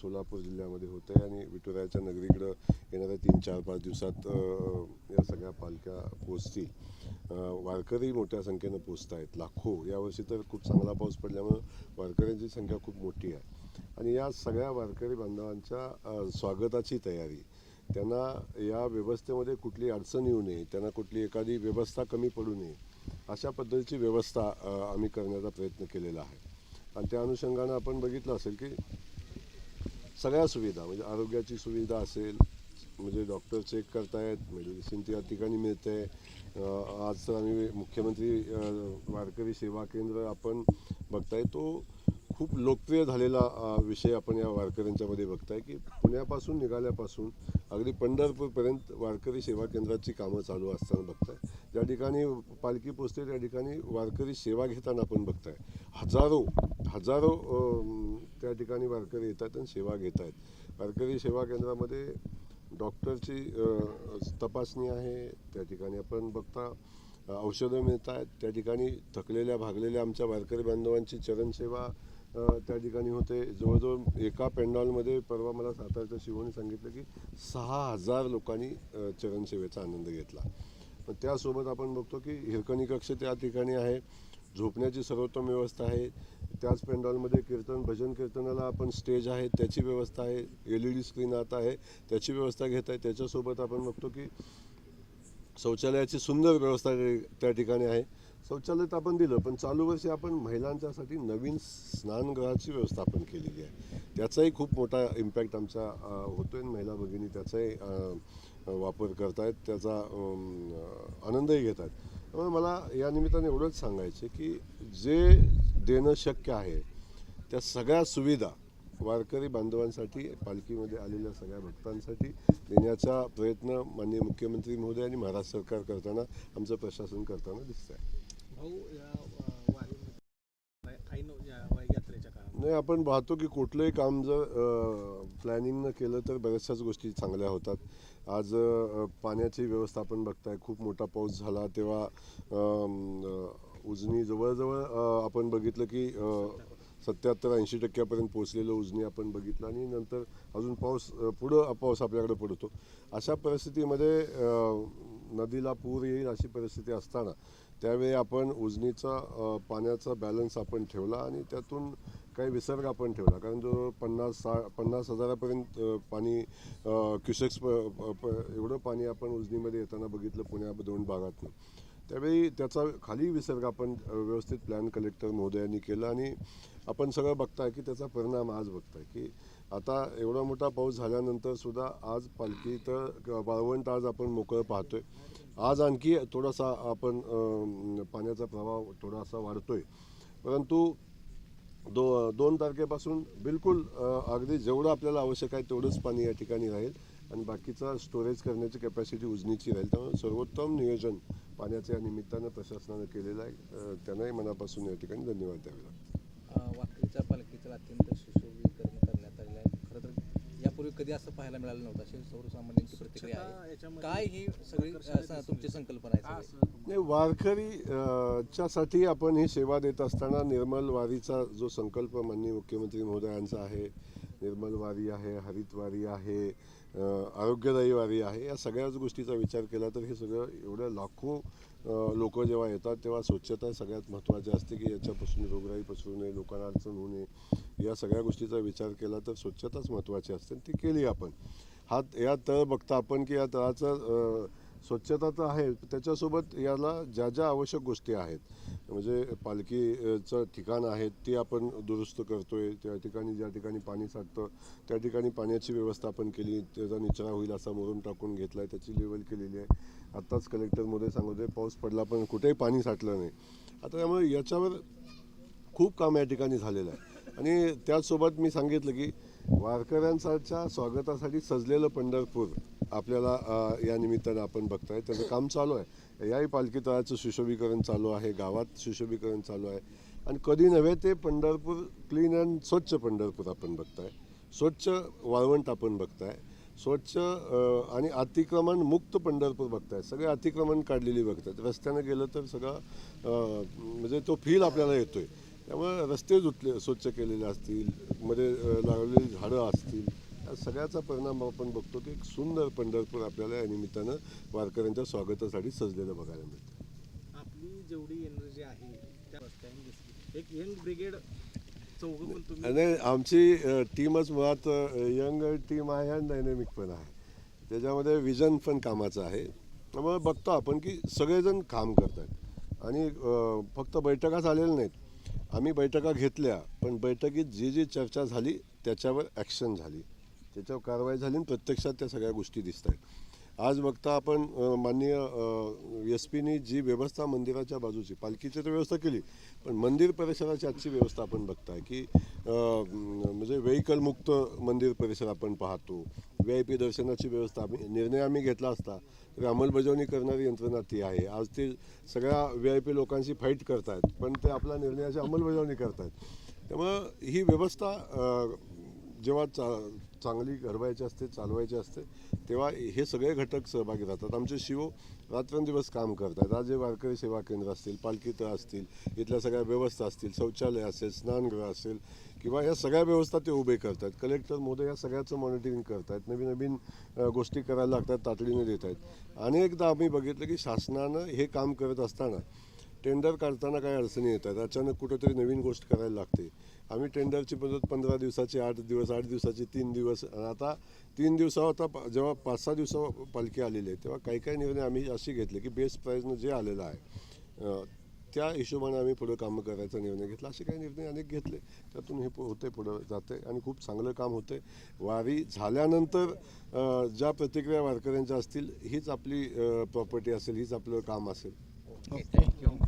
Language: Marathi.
सोलापूर जिल्ह्यामध्ये होत आहे आणि विठुरायाच्या नगरीकडं येणाऱ्या तीन चार पाच दिवसात या सगळ्या पालख्या पोचतील वारकरी मोठ्या संख्येनं पोचत आहेत लाखो. यावर्षी तर खूप चांगला पाऊस पडल्यामुळं वारकऱ्यांची संख्या खूप मोठी आहे. आणि या सगळ्या वारकरी बांधवांच्या स्वागताची तयारी त्यांना या व्यवस्थेमध्ये कुठली अडचण येऊ नये त्यांना कुठली एखादी व्यवस्था कमी पडू नये अशा पद्धतीची व्यवस्था आम्ही करण्याचा प्रयत्न केलेला आहे. आणि त्या अनुषंगानं आपण बघितलं असेल की सगळ्या सुविधा म्हणजे आरोग्याची सुविधा असेल म्हणजे डॉक्टर चेक करतायत मेडिसिन त्या ठिकाणी मिळते. आज तर आम्ही मुख्यमंत्री वारकरी सेवा केंद्र आपण बघताय तो खूप लोकप्रिय झालेला विषय आपण या वारकऱ्यांच्यामध्ये बघताय की पुण्यापासून निघाल्यापासून अगदी पंढरपूरपर्यंत वारकरी सेवा केंद्राची कामं चालू असताना बघताय. ज्या ठिकाणी पालखी पोचते त्या ठिकाणी वारकरी सेवा घेताना आपण बघताय. हजारो हजारो त्या ठिकाणी वारकरी येतात आणि सेवा घेत आहेत वारकरी सेवा केंद्रामध्ये डॉक्टरची तपासणी आहे त्या ठिकाणी आपण बघता औषधं मिळत आहेत त्या ठिकाणी थकलेल्या भागलेल्या आमच्या वारकरी बांधवांची चरणसेवा त्या ठिकाणी होते. जवळजवळ एका पेंडॉलमध्ये परवा मला सातारच्या शिवणी सांगितलं की सहा हजार लोकांनी चरणसेवेचा आनंद घेतला. पण त्यासोबत आपण बघतो की हिरकणी कक्ष त्या ठिकाणी आहे. झोपण्याची सर्वोत्तम व्यवस्था आहे. त्याच पेंडॉलमध्ये कीर्तन भजन कीर्तनाला आपण स्टेज आहे त्याची व्यवस्था आहे एल ई डी स्क्रीन आता आहे त्याची व्यवस्था घेत आहे. त्याच्यासोबत आपण बघतो की शौचालयाची सुंदर व्यवस्था त्या- ठिकाणी आहे. शौचालय तर आपण दिलं पण चालू वर्षी आपण महिलांच्यासाठी नवीन स्नानगृहाची व्यवस्था आपण केलेली आहे. त्याचाही खूप मोठा इम्पॅक्ट आमचा होतो आहे आणि महिला भगिनी त्याचाही वापर वापर करतायत त्याचा आनंदही घेत आहेत त्यामुळे मला या निमित्ताने एवढंच सांगायचं की जे देणं शक्य आहे. त्या सगळ्या सुविधा वारकरी बांधवांसाठी पालखीमध्ये आलेल्या सगळ्या भक्तांसाठी देण्याचा प्रयत्न माननीय मुख्यमंत्री महोदय आणि महाराष्ट्र सरकार करताना आमचं प्रशासन करताना दिसत आहे नाही आपण पाहतो की कुठलंही काम जर प्लॅनिंगनं केलं तर बऱ्याचशाच गोष्टी चांगल्या होतात. आज पाण्याची व्यवस्था आपण बघताय खूप मोठा पाऊस झाला तेव्हा उजनी जवळजवळ आपण बघितलं की सत्याहत्तर ऐंशी टक्क्यापर्यंत पोहोचलेलं उजनी आपण बघितलं आणि नंतर अजून पाऊस पुढं पाऊस आपल्याकडे पडतो. अशा परिस्थितीमध्ये नदीला पूर येईल अशी परिस्थिती असताना त्यावेळी आपण उजनीचा पाण्याचा बॅलन्स आपण ठेवला आणि त्यातून काही विसर्ग आपण ठेवला. कारण जो पन्नास सा पन्नास हजारापर्यंत पाणी क्युसेक्स एवढं पाणी आपण उजनीमध्ये येताना बघितलं पुण्या दोन भागातून. त्यावेळी त्याचा खाली विसर्ग आपण व्यवस्थित प्लॅन कलेक्टर महोदयांनी केला आणि आपण सगळं बघताय की त्याचा परिणाम आज बघताय की आता एवढा मोठा पाऊस झाल्यानंतर सुद्धा आज पालखी तर वाळवंट आज आपण मोकळं पाहतोय. आज आणखी थोडासा आपण पाण्याचा प्रवाह थोडासा वाढतोय. परंतु दो दोन तारखेपासून बिलकुल अगदी जेवढं आपल्याला आवश्यक आहे तेवढंच पाणी या ठिकाणी राहील आणि बाकीचा स्टोरेज करण्याची कॅपॅसिटी उजनीची राहील. त्यामुळे सर्वोत्तम नियोजन पाण्याच्या या निमित्तानं प्रशासनानं केलेलं आहे. त्यांनाही मनापासून या ठिकाणी धन्यवाद द्यावे लागतात अ, वाकरीच्या पालखीचं अत्यंत सुशोभीकरण करण्यात आलेलं आहे. खरं तर यापूर्वी कधी असं पाहायला मिळालं नव्हतं. अशी सर्वसामान्यांची प्रतिक्रिया आहे. काय ही सगळी तुमची. संकल्पना आहे? नाही वारकरी च्यासाठी आपण ही सेवा देत असताना निर्मल वारीचा जो संकल्प माननीय मुख्यमंत्री महोदयांचा आहे निर्मल वारी आहे हरितवारी आहे आरोग्यदायी वारी आहे या सगळ्याच गोष्टीचा विचार केला तर हे सगळं एवढ्या लाखो लोक जेव्हा येतात तेव्हा स्वच्छता सगळ्यात महत्त्वाची असते की याच्यापासून रोगराई पसरू नये लोकांना अडचण होऊ नये या सगळ्या गोष्टीचा विचार केला तर स्वच्छताच महत्त्वाची असते आणि ती केली आपण. हा या तळ बघता आपण की या तळाचं स्वच्छता तर आहे त्याच्यासोबत याला ज्या ज्या आवश्यक गोष्टी आहेत म्हणजे पालखीचं ठिकाण आहे ती आपण दुरुस्त करतोय त्या ठिकाणी ज्या ठिकाणी पाणी साठतं त्या ठिकाणी पाण्याची व्यवस्था आपण केली त्याचा निचरा होईल असा मरून टाकून घेतला आहे त्याची लेवल केलेली आहे. आत्ताच कलेक्टरमध्ये सांगतोय पाऊस पडला पण कुठेही पाणी साठलं नाही. आता त्यामुळे याच्यावर खूप काम या ठिकाणी झालेलं आहे. आणि त्याचसोबत मी सांगितलं की वारकऱ्यांच्या स्वागतासाठी सजलेलं पंढरपूर आपल्याला या निमित्तानं आपण बघताय. त्याचं काम चालू आहे. याही पालखी तळाचं सुशोभीकरण चालू आहे. गावात सुशोभीकरण चालू आहे. आणि कधी नव्हे ते पंढरपूर क्लीन अँड स्वच्छ पंढरपूर आपण बघताय. स्वच्छ वाळवंट आपण बघताय. स्वच्छ आणि अतिक्रमण मुक्त पंढरपूर बघताय. सगळे अतिक्रमण काढलेली बघतायत रस्त्यानं गेलं तर सगळं म्हणजे तो फील आपल्याला येतोय. त्यामुळे रस्ते धुतले स्वच्छ केलेले असतील. मध्ये लागलेली झाडं असतील. या सगळ्याचा परिणाम आपण बघतो की एक सुंदर पंढरपूर आपल्याला या निमित्तानं वारकऱ्यांच्या स्वागतासाठी सजलेलं बघायला मिळतं. आपली जेवढी एनर्जी आहे त्या एक यंग ब्रिगेड आणि आमची टीमच मुळात यंग टीम आहे आणि डायनेमिक पण आहे. त्याच्यामध्ये विजन पण कामाचं आहे. त्यामुळे बघतो आपण की सगळेजण काम करतात आणि फक्त बैठका झालेल्या नाहीत. आम्ही बैठका घेतल्या पण बैठकीत जी जी चर्चा झाली त्याच्यावर ॲक्शन झाली. त्याच्यावर कारवाई झाली आणि प्रत्यक्षात त्या सगळ्या गोष्टी दिसत आहेत. आज बघता आपण माननीय एस पीनी जी व्यवस्था मंदिराच्या बाजूची पालखीची तर व्यवस्था केली पण मंदिर परिसराची आजची व्यवस्था आपण बघताय की म्हणजे व्हेकलमुक्त मंदिर परिसर आपण पाहतो. व्ही आय पी दर्शनाची व्यवस्था आम्ही निर्णय आम्ही घेतला असता तर अंमलबजावणी करणारी यंत्रणा ती आहे. आज ते सगळ्या व्ही आय पी लोकांशी फाईट करतायत पण ते आपल्या निर्णयाची अंमलबजावणी करतायत. त्यामुळं ही व्यवस्था जेव्हा चा चांगली घडवायची असते चालवायची असते तेव्हा हे सगळे घटक सहभागी राहतात. आमचे शिव रात्रंदिवस काम करतात. आज जे वारकरी सेवा केंद्र असतील पालखी तळ असतील इथल्या सगळ्या व्यवस्था असतील शौचालय असेल स्नानगृह असेल किंवा या सगळ्या व्यवस्था ते उभे करतात. कलेक्टर मोदी या सगळ्याचं मॉनिटरिंग करतात नवीन नवीन गोष्टी करायला लागतात तातडीने देत आहेत अनेकदा आम्ही बघितलं की शासनानं हे काम करत असताना टेंडर काढताना काही अडचणी येतात. अचानक कुठंतरी नवीन गोष्ट करायला लागते. आम्ही टेंडरची पद्धत पंधरा दिवसाची आठ दिवस आठ दिवसाची तीन दिवस. आता तीन दिवसावर आता जेव्हा पाच सहा दिवसा पालखी आलेली आहे तेव्हा काही काही निर्णय आम्ही असे घेतले की बेस्ट प्राईजनं जे आलेलं आहे त्या हिशोबाने आम्ही पुढं कामं करायचा निर्णय घेतला. असे काही निर्णय अनेक घेतले. त्यातून हे होते पुढं जाते आणि खूप चांगलं काम होते वारी झाल्यानंतर ज्या प्रतिक्रिया वारकऱ्यांच्या असतील हीच आपली प्रॉपर्टी असेल हीच आपलं काम असेल. थँक्यू